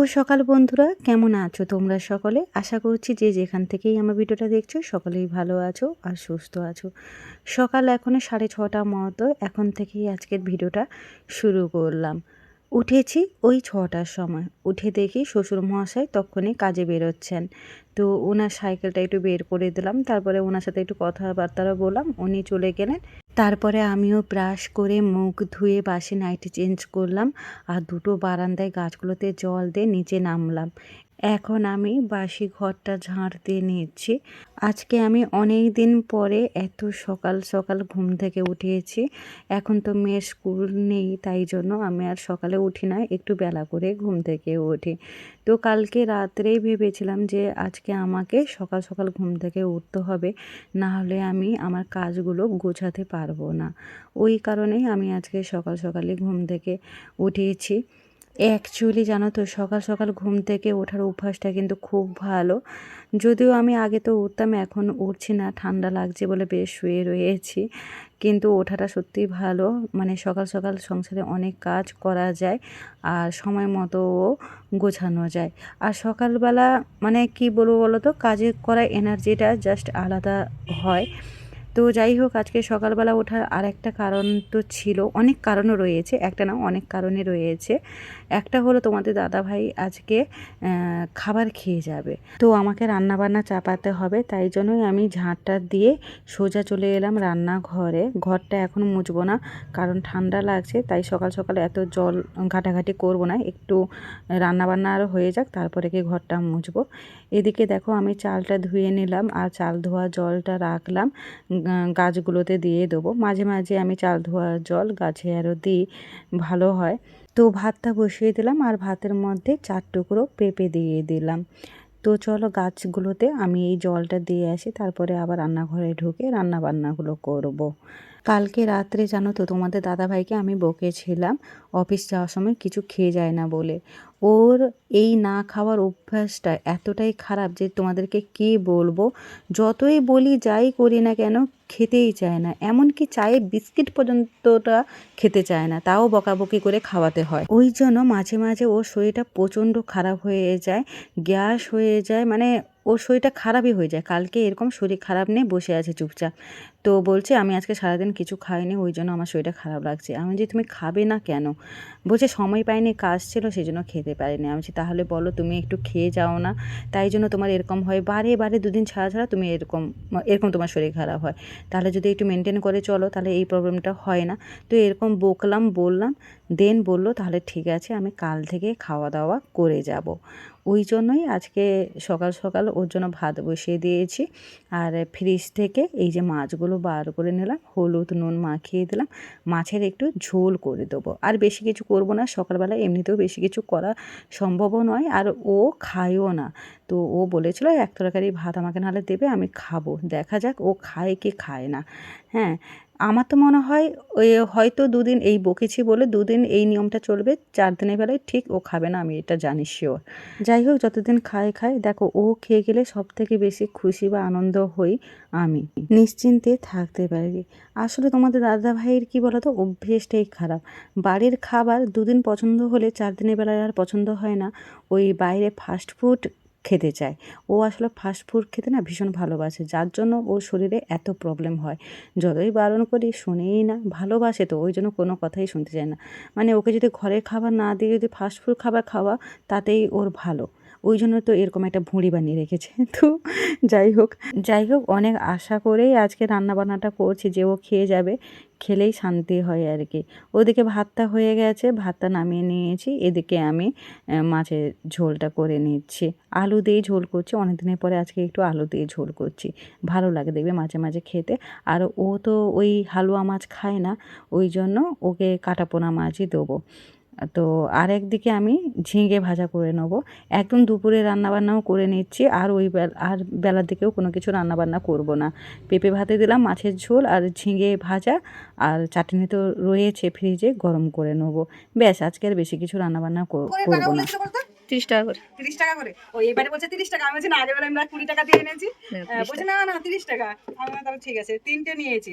শুভ সকাল বন্ধুরা। কেমন আছো তোমরা সকলে? আশা করছি যে যেখান থেকেই আমার ভিডিওটা দেখছ, সকলেই ভালো আছো আর সুস্থ আছো। সকাল এখন সাড়ে ছটা মতো, এখন থেকেই আজকের ভিডিওটা শুরু করলাম। উঠেছি ওই ছটার সময়। উঠে দেখি শ্বশুর মহাশয় তখনই কাজে বেরোচ্ছেন। তো ওনার সাইকেলটা একটু বের করে দিলাম, তারপরে ওনার সাথে একটু কথাবার্তাও বললাম, উনি চলে গেলেন। তারপরে আমিও ব্রাশ করে মুখ ধুয়ে বাসি নাইটি চেঞ্জ করলাম আর দুটো বারান্দায় গাছগুলোতে জল দিয়ে নিচে নামলাম। এখন আমি বাসি ঘরটা ঝাড় দিয়ে নিচ্ছি আজকে আমি অনেক দিন পরে এত সকাল সকাল ঘুম থেকে উঠিয়েছি এখন তো মেয়ের স্কুল নেই, তাই জন্য আমি আর সকালে উঠি না, একটু বেলা করে ঘুম থেকে উঠি। তো কালকে রাত্রেই ভেবেছিলাম যে আজকে আমাকে সকাল সকাল ঘুম থেকে উঠতে হবে, না হলে আমি আমার কাজগুলো গোছাতে পারব না। ওই কারণেই আমি আজকে সকাল সকালে ঘুম থেকে উঠিয়েছি অ্যাকচুয়ালি জানো তো, সকাল সকাল ঘুম থেকে ওঠার অভ্যাসটা কিন্তু খুব ভালো। যদিও আমি আগে তো উঠতাম, এখন উঠছি না, ঠান্ডা লাগছে বলে বেশ শুয়ে রয়েছি। কিন্তু ওঠাটা সত্যিই ভালো। মানে সকাল সকাল সংসারে অনেক কাজ করা যায় আর সময় মতো গোছানো যায়। আর সকালবেলা মানে কি বলব বলো তো, কাজে করা এনার্জিটা জাস্ট আলাদা হয়। তো যাই হোক, আজকে সকালবেলা ওঠার আর একটা কারণ তো ছিল, অনেক কারণও রয়েছে, একটা না অনেক কারণে রয়েছে। একটা হলো তোমাদের দাদা ভাই আজকে খাবার খেয়ে যাবে। তো আমাকে রান্না বান্না চাপাতে হবে, তাই জন্যই আমি ঝাঁটটা দিয়ে সোজা চলে এলাম রান্নাঘরে। ঘরটা এখন মুছবো না, কারণ ঠান্ডা লাগছে, তাই সকাল সকাল এত জল ঘাটাঘাটি করব না, একটু রান্নাবান্না আরও হয়ে যাক, তারপরে কি ঘরটা মুছবো। এদিকে দেখো আমি চালটা ধুয়ে নিলাম, আর চাল ধোয়া জলটা রাখলাম। গাছগুলোতে দিয়ে দেবো। মাঝে মাঝে আমি চাল ধোয়ার জল গাছে আরও দিই, ভালো হয়। তো ভাতটা বসিয়ে দিলাম আর ভাতের মধ্যে চার টুকরো পেঁপে দিয়ে দিলাম। তো চলো গাছগুলোতে আমি এই জলটা দিয়ে আসি, তারপরে আবার রান্নাঘরে ঢুকে রান্না বান্নাগুলো করব। কালকে রাত্রে জানো তো তোমাদের দাদাভাইকে আমি বকেছিলাম, অফিস যাওয়ার সময় কিছু খেয়ে যায় না বলে। ওর এই না খাওয়ার অভ্যাসটা এতটাই খারাপ যে তোমাদেরকে কি বলব? যতই বলি যাই করি না কেন খেতেই চায় না। এমনকি চায়ে বিস্কিট পর্যন্তটা খেতে চায় না, তাও বকাবকি করে খাওয়াতে হয়। ওই জন্য মাঝে মাঝে ওর শরীরটা প্রচণ্ড খারাপ হয়ে যায়, গ্যাস হয়ে যায় মানে ওর শরীরটা খারাপই হয়ে যায়। কালকে এরকম শরীর খারাপ নিয়ে বসে আছে চুপচাপ। তো বলছে, আমি আজকে সারাদিন কিছু খাইনি, ওই জন্য আমার শরীরটা খারাপ লাগছে। আমি যে তুমি খাবে না কেন? বলছে, সময় পাইনি, কাজ ছিল সেই জন্য খেতে পারিনি। আমি বলছি, তাহলে বলো, তুমি একটু খেয়ে যাও না। তাই জন্য তোমার এরকম হয়, বারে বারে দুদিন ছাড়া ছাড়া তুমি এরকম এরকম তোমার শরীর খারাপ হয়। তাহলে যদি একটু মেনটেন করে চলো, তাহলে এই প্রবলেমটা হয় না। তো এরকম বকলাম, বললাম, দেন বলল, তাহলে ঠিক আছে, আমি কাল থেকে খাওয়া দাওয়া করে যাব। ওই জন্যই আজকে সকাল সকাল ওর জন্য ভাত বসিয়ে দিয়েছি। আর ফ্রিজ থেকে এই যে মাছগুলো বার করে নিলাম, হলুদ, নুন মাখিয়ে দিলাম, মাছের একটু ঝোল করে দেবো। আর বেশি কিছু করব না, সকালবেলা এমনিতেও বেশি কিছু করা সম্ভবও নয়, আর ও খায়ও না। তো ও বলেছিল, এক তরকারি ভাত আমাকে নাহলে দেবে, আমি খাব। দেখা যাক ও খায় কি খায় না। হ্যাঁ আমার তো মনে হয় ওই হয়তো দুদিন এই বকেছি বলে দুদিন এই নিয়মটা চলবে, চার দিনের বেলায় ঠিক ও খাবে না, আমি এটা জানি শিওর যাই হোক, যতদিন খায় খায়, দেখো ও খেয়ে গেলে সব থেকে বেশি খুশি বা আনন্দ হই আমি। নিশ্চিন্তে থাকতে পারি। আসলে তোমাদের দাদা ভাইয়ের কী বলো তো অভ্যেসটাই খারাপ। বাড়ির খাবার দুদিন পছন্দ হলে চার দিনের বেলায় আর পছন্দ হয় না। ওই বাইরে ফাস্ট ফুড খেতে চায়। ও আসলে ফাস্ট ফুড খেতে না ভীষণ ভালোবাসে, যার জন্য ওর শরীরে এত প্রবলেম হয়। যতই বারণ করি শুনেই না, ভালোবাসে তো, ওই জন্য কোনো কথাই শুনতে চায় না। মানে ওকে যদি ঘরের খাবার না দিয়ে যদি ফাস্ট ফুড খাবার খাওয়া, তাতেই ওর ভালো। ওই জন্য তো এরকম একটা ভুঁড়ি বানিয়ে রেখেছে। তো যাই হোক যাই হোক, অনেক আশা করেই আজকে রান্নাবান্নাটা করছি যে ও খেয়ে যাবে, খেলেই শান্তি হয় আর কি। ওদিকে ভাতটা হয়ে গেছে, ভাতটা নামিয়ে নিয়েছি, এদিকে আমি মাছের ঝোলটা করে নিচ্ছি। আলু দিয়েই ঝোল করছি অনেক দিনের পরে আজকে একটু আলু দিয়ে ঝোল করছি। ভালো লাগে দেখবে মাঝে মাঝে খেতে। আর ও তো ওই হালুয়া মাছ খায় না, ওই জন্য ওকে কাটাপোনা মাছই দেবো। তো আর একদিকে আমি ঝিঙে ভাজা করে নেব। একদম দুপুরে রান্নাবান্নাও করে নিচ্ছি আর ওই আর বেলার দিকেও কোনো কিছু রান্নাবান্না করব না। পেঁপে ভাতে দিলাম মাছের ঝোল আর ঝিঙে ভাজা আর চাটনি তো রয়েছে ফ্রিজে গরম করে নেব। ব্যাস আজকে আর বেশি কিছু রান্নাবান্না করব না। তিরিশ টাকা করে। তিরিশ টাকা করে? ওই এবারে বলছে তিরিশ টাকা। আমি বলছি না আগের আমরা কুড়ি টাকা দিয়ে এনেছি। বলছে না না তিরিশ টাকা। আমি তাহলে ঠিক আছে তিনটে নিয়েছি।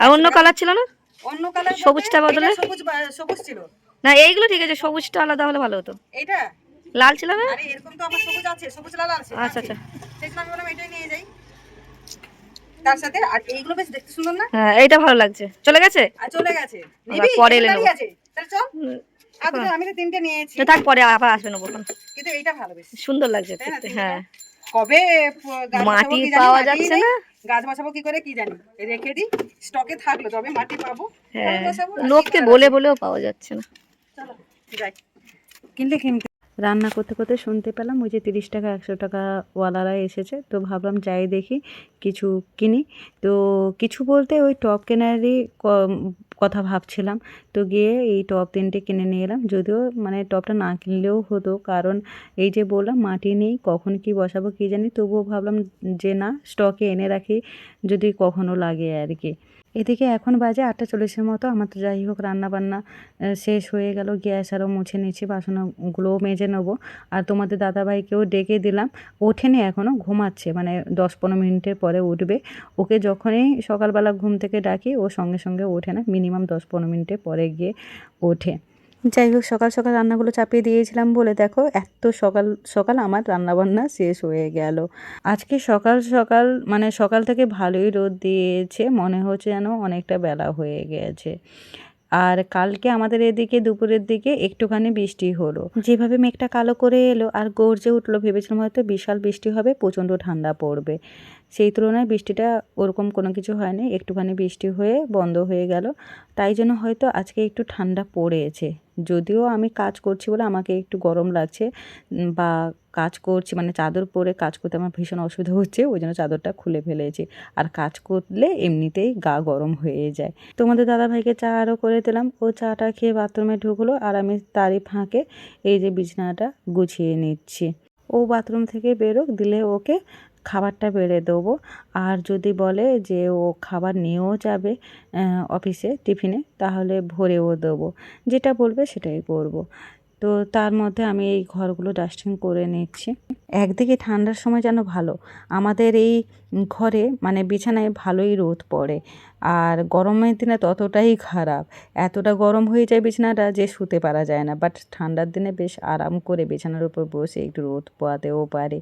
আর অন্য কালার ছিল না? অন্য কালার সবুজটা বদলে? সবুজ সবুজ ছিল। না এইগুলো ঠিক আছে সবুজটা আলাদা হলে ভালো হতো। এইটা? লাল ছিল না? আরে এরকম তো আমার সবুজ আছে সবুজ লাল আছে আচ্ছা, আচ্ছা। সেই আমি বললাম এটাই নিয়ে যাই। তার সাথে আর এইগুলো বেশ দেখতে সুন্দর না? হ্যাঁ এইটা ভালো লাগছে। চলে গেছে? আর চলে গেছে। নিবি? পরে এলে তাহলে চল। আর আমি তো তিনটে নিয়েছি। তো থাক পরে আবার আসবে নেব কিন্তু এইটা ভালো বেশ। সুন্দর লাগছে দেখতে হ্যাঁ। কবে মাটি পাওয়া যাচ্ছে না। গাছ বসাবো কি করে কি জানি? রেখে দিই। স্টকে থাকল তবে মাটি পাবো। হ্যাঁ। লোককে বলে বলেও পাওয়া যাচ্ছে না। কিনলে কিনতে। রান্না করতে করতে শুনতে পেলাম ওই যে তিরিশ টাকা, একশো টাকা ওয়ালারা এসেছে। তো ভাবলাম যাই দেখি, কিছু কিনি। তো কিছু বলতে ওই টপ কেনারই কথা ভাবছিলাম। তো গিয়ে এই টপ তিনটে কিনে নিয়ে এলাম। যদিও মানে টপটা না কিনলেও হতো, কারণ এই যে বললাম মাটি নেই, কখন কি বসাবো কি জানি, তবুও ভাবলাম যে না, স্টকে এনে রাখি, যদি কখনো লাগে আর কি। এদিকে এখন বাজে আটটা চল্লিশের মতো, আমার তো যাই হোক রান্নাবান্না শেষ হয়ে গেল, গ্যাস আরও মুছে নিয়েছি বাসনগুলোও মেজে নেব। আর তোমাদের দাদাভাইকেও ডেকে দিলাম ওঠেনি এখনও ঘুমাচ্ছে মানে দশ পনেরো মিনিটের পরে উঠবে। ওকে যখনই সকালবেলা ঘুম থেকে ডাকি, ও সঙ্গে সঙ্গে ওঠে না মিনিমাম দশ পনেরো মিনিটের পরে গিয়ে ওঠে। যাই হোক, সকাল সকাল রান্নাগুলো চাপিয়ে দিয়েছিলাম বলে দেখো, এত সকাল সকাল আমার রান্নাবান্না শেষ হয়ে গেল। আজকে সকাল সকাল মানে সকাল থেকে ভালোই রোদ দিয়েছে, মনে হচ্ছে যেন অনেকটা বেলা হয়ে গেছে। আর কালকে আমাদের এদিকে, দুপুরের দিকে একটুখানি বৃষ্টি হলো। যেভাবে মেঘটা কালো করে এলো আর গর্জে উঠল, ভেবেছিলাম হয়তো বিশাল বৃষ্টি হবে, প্রচণ্ড ঠান্ডা পড়বে। সেই তুলনায় বৃষ্টিটা ওরকম কোনো কিছু হয়নি, একটুখানি বৃষ্টি হয়ে বন্ধ হয়ে গেল। তাই জন্য হয়তো আজকে একটু ঠান্ডা পড়েছে। যদিও আমি কাজ করছি বলে আমাকে একটু গরম লাগছে বা কাজ করছি মানে চাদর পরে কাজ করতে আমার ভীষণ অসুবিধা হচ্ছে, ওই জন্য চাদরটা খুলে ফেলেছি। আর কাজ করলে এমনিতেই গা গরম হয়ে যায়। তোমাদের দাদাভাইকে চা আরও করে দিলাম। ও চাটা খেয়ে বাথরুমে ঢুকলো আর আমি তারই ফাঁকে এই যে বিছানাটা গুছিয়ে নিচ্ছি। ও বাথরুম থেকে বেরোক, দিলে ওকে খাবারটা বেড়ে দেবো। আর যদি বলে যে ও খাবার নিয়েও যাবে অফিসে, টিফিনে, তাহলে ভরেও দেবো। যেটা বলবে সেটাই করব। তো তার মধ্যে আমি এই ঘরগুলো ডাস্টিং করে নিচ্ছি। একদিকে ঠান্ডার সময় যেন ভালো, আমাদের এই ঘরে মানে বিছানায় ভালোই রোদ পড়ে, আর গরমের দিনে ততটাই খারাপ। এতটা গরম হয়ে যায় বিছানাটা যে শুতে পারা যায় না বাট ঠান্ডার দিনে বেশ আরাম করে বিছানার উপর বসে একটু রোদ পোয়াতেও পারে,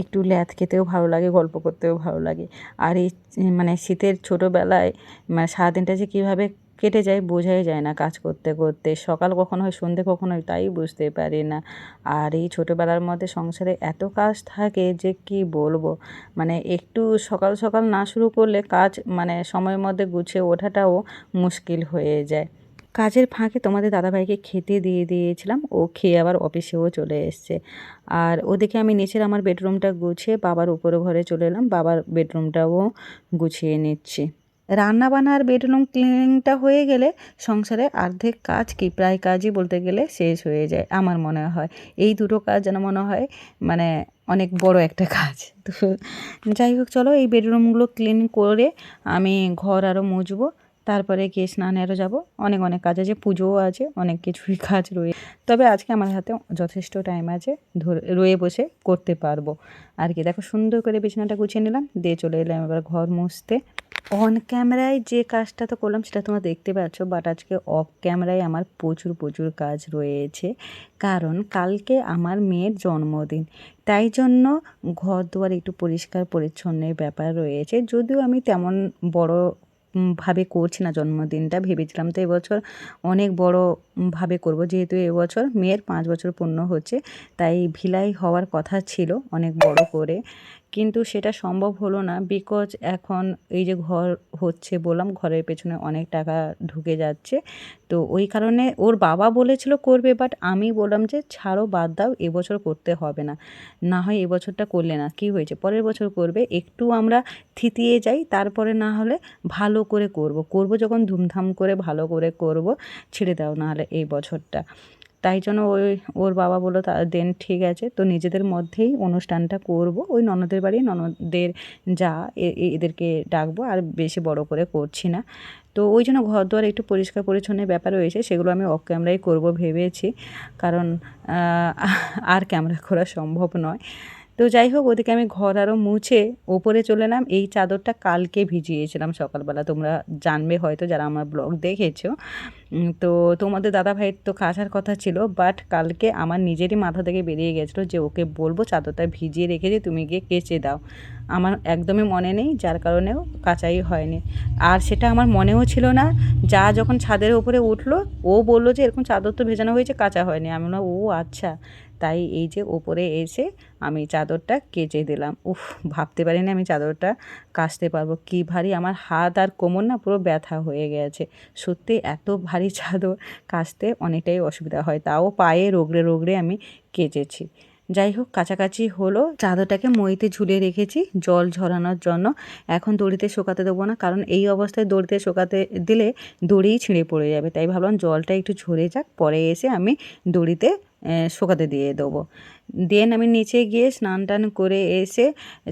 একটু ল্যাথ খেতেও ভালো লাগে, গল্প করতেও ভালো লাগে। আর এই মানে শীতের ছোটোবেলায় মানে সারাদিনটা যে কীভাবে কেটে যায়, বোঝাই যায় না কাজ করতে করতে। সকাল কখন হয়, সন্ধে কখন হয়, তাই বুঝতে পারি না। আর এই ছোটোবেলার মধ্যে সংসারে এত কাজ থাকে যে কি বলব? মানে একটু সকাল সকাল না শুরু করলে কাজ মানে সময়ের মধ্যে গুছিয়ে ওঠাটাও মুশকিল হয়ে যায়। কাজের ফাঁকে তোমাদের দাদাভাইকে খেতে দিয়ে দিয়েছিলাম, ও খেয়ে আবার অফিসেও চলে এসছে। আর ওদিকে আমি নিচের আমার বেডরুমটা গুছিয়ে বাবার উপরে ঘরে চলে এলাম, বাবার বেডরুমটাও গুছিয়ে নিচ্ছি। রান্না বান্না আর বেডরুম ক্লিনিংটা হয়ে গেলে সংসারে অর্ধেক কাজ কি, প্রায় কাজই বলতে গেলে শেষ হয়ে যায় আমার মনে হয়। এই দুটো কাজ যেন মনে হয় মানে অনেক বড় একটা কাজ। তো যাই হোক, চলো এই বেডরুমগুলো ক্লিন করে আমি ঘর আরও মুছবো, তারপরে গিয়ে স্নানে আরও যাব। অনেক অনেক কাজ আছে, পুজোও আছে, অনেক কিছুই কাজ রয়ে, তবে আজকে আমার হাতে যথেষ্ট টাইম আছে, ধরে, রয়ে বসে করতে পারব। আর কি, দেখো সুন্দর করে বিছানাটা গুছিয়ে নিলাম, দিয়ে চলে এলাম এবার ঘর মুছতে। অন ক্যামেরায় যে কাজটা তো করলাম সেটা তোমরা দেখতে পাচ্ছ বাট আজকে অফ ক্যামেরায় আমার প্রচুর প্রচুর কাজ রয়েছে। কারণ কালকে আমার মেয়ের জন্মদিন তাই জন্য ঘর দুয়ার একটু পরিষ্কার পরিচ্ছন্নের ব্যাপার রয়েছে। যদিও আমি তেমন বড় ভাবে করছি না জন্মদিনটা ভেবেছিলাম তো এবছর অনেক বড় উম, ভাবে করব। যেহেতু এবছর মেয়ের পাঁচ বছর পূর্ণ হচ্ছে তাই ভিলাই হওয়ার কথা ছিল অনেক বড় করে। কিন্তু সেটা সম্ভব হলো না বিকজ এখন এই যে ঘর হচ্ছে বললাম, ঘরের পেছনে অনেক টাকা ঢুকে যাচ্ছে। তো ওই কারণে ওর বাবা বলেছিল করবে বাট আমি বললাম যে ছাড়ো, বাদ দাও, এবছর করতে হবে না। না হয় এবছরটা করলে না। কি হয়েছে? পরের বছর করবে, একটু আমরা থিতিয়ে যাই, তারপরে না হলে ভালো করে করব। করব যখন ধুমধাম করে ভালো করে করব, ছেড়ে দাও না হলে এই বছরটা। তাই জন্য ওই ওর বাবা বলল, তা দেন, ঠিক আছে। তো নিজেদের মধ্যেই অনুষ্ঠানটা করব। ওই ননদের বাড়ি, ননদের যা এদেরকে ডাকবো, আর বেশি বড় করে করছি না। তো ওই জন্য ঘর দুয়ার একটু পরিষ্কার পরিচ্ছন্নের ব্যাপার রয়েছে, সেগুলো আমি অফ ক্যামেরাই করব ভেবেছি। কারণ আর ক্যামেরা করা সম্ভব নয়। তো যাই হোক ওদিকে আমি ঘর আরও মুছে ওপরে চলে এলাম। এই চাদরটা কালকে ভিজিয়েছিলাম সকালবেলা। তোমরা জানবে হয়তো যারা আমার ব্লগ দেখেছ। তো তোমাদের দাদা ভাইয়ের তো কাচার কথা ছিল বাট কালকে আমার নিজেরই মাথা থেকে বেরিয়ে গেছিল যে ওকে বলব চাদরটা ভিজিয়ে রেখে রেখেছি তুমি গিয়ে কেচে দাও। আমার একদমই মনে নেই, যার কারণেও কাচাই হয়নি। আর সেটা আমার মনেও ছিল না, যা যখন ছাদের উপরে উঠল, ও বলল যে এরকম চাদর তো ভেজানো হয়েছে, কাঁচা হয়নি। আমি ও আচ্ছা। তাই এই যে ওপরে এসে আমি চাদরটা কেচে দিলাম। উফ, ভাবতে পারিনি আমি চাদরটা কাচতে পারব। কী ভারী, আমার হাত আর কোমর না পুরো ব্যথা হয়ে গেছে। সত্যি এত ভারী চাদর কাচতে অনেকটাই অসুবিধা হয়, তাও পায়ে রোগড়ে রোগড়ে আমি কেচেছি। যাই হোক, কাছাকাছি হলো, চাদরটাকে মইতে ঝুলিয়ে রেখেছি জল ঝরানোর জন্য। এখন দড়িতে শোকাতে দেবো না, কারণ এই অবস্থায় দড়িতে শোকাতে দিলে দড়িই ছিঁড়ে পড়ে যাবে। তাই ভাবলাম জলটা একটু ঝরে যাক, পরে এসে আমি দড়িতে শুকাতে দিয়ে দেবো। দেন আমি নিচে গিয়ে স্নান টান করে এসে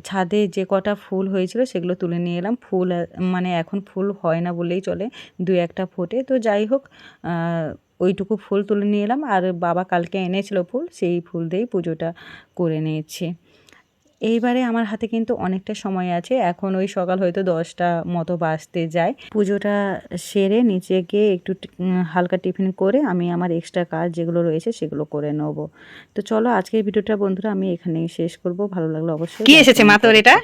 ছাদে যে কটা ফুল হয়েছিল সেগুলো তুলে নিয়ে এলাম। ফুল মানে এখন ফুল হয় না বলেই চলে দু একটা ফোটে। তো যাই হোক ওইটুকু ফুল তুলে নিয়ে এলাম। আর বাবা কালকে এনেছিল ফুল, সেই ফুল দিয়েই পুজোটা করে নিয়েছি। এইবারে আমার হাতে কিন্তু অনেকটা সময় আছে। এখন ওই সকাল হয়তো দশটা মতো বাজতে যায়। পুজোটা সেরে নিচে গিয়ে একটু হালকা টিফিন করে আমি আমার এক্সট্রা কাজ যেগুলো রয়েছে সেগুলো করে নেব। তো চলো আজকের ভিডিওটা বন্ধুরা আমি এখানেই শেষ করব। ভালো লাগল অবশ্যই কি এসেছে মা তোর এটা?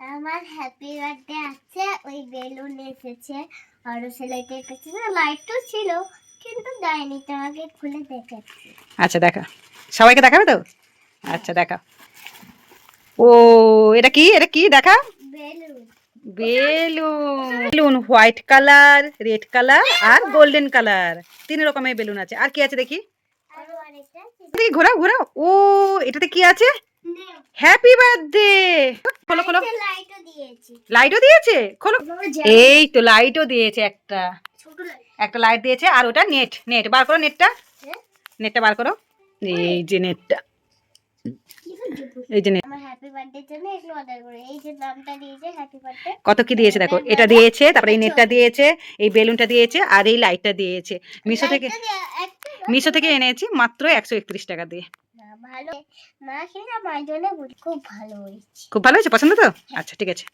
আমার হ্যাপি বার্থডে আছে ওই বেলুন এসেছে। আর সেলাইটা এসেছে না লাইটও ছিল কিন্তু দেয়নি তোমাকে খুলে দেখেছি আচ্ছা দেখা। সবাইকে দেখাবে তো? আচ্ছা দেখা। ও এটা কি? এটা কি? দেখা। Balloon balloon white colour red colour আর গোল্ডেন কালার তিন রকমের বেলুন আছে। আর কি আছে দেখি? ঘোরাও ঘোরাও। ও এটাতে কি আছে? হ্যাপি বার্থডে খোলো খোলো। লাইটও দিয়েছি। দিয়েছে? খোলো। এই তো লাইটও দিয়েছে একটা। একটা লাইট দিয়েছে আর ওটা নেট নেট বার করো নেটটা নেটটা বার করো। এই যে নেটটা এই যে নেট আমার জন্য এগুলো অর্ডার করে। এই যে নামটা দিয়েছে হ্যাপি বার্থডে কত কি দিয়েছে দেখো? এটা দিয়েছে তারপরে এই নেটটা দিয়েছে এই বেলুনটা দিয়েছে আর এই লাইটটা দিয়েছে। মিশো থেকে মিশো থেকে এনেছি মাত্র একশো একত্রিশ টাকা দিয়ে। ভালো। জন্য খুব ভালো হয়েছে। খুব ভালো হয়েছে? পছন্দ তো? আচ্ছা ঠিক আছে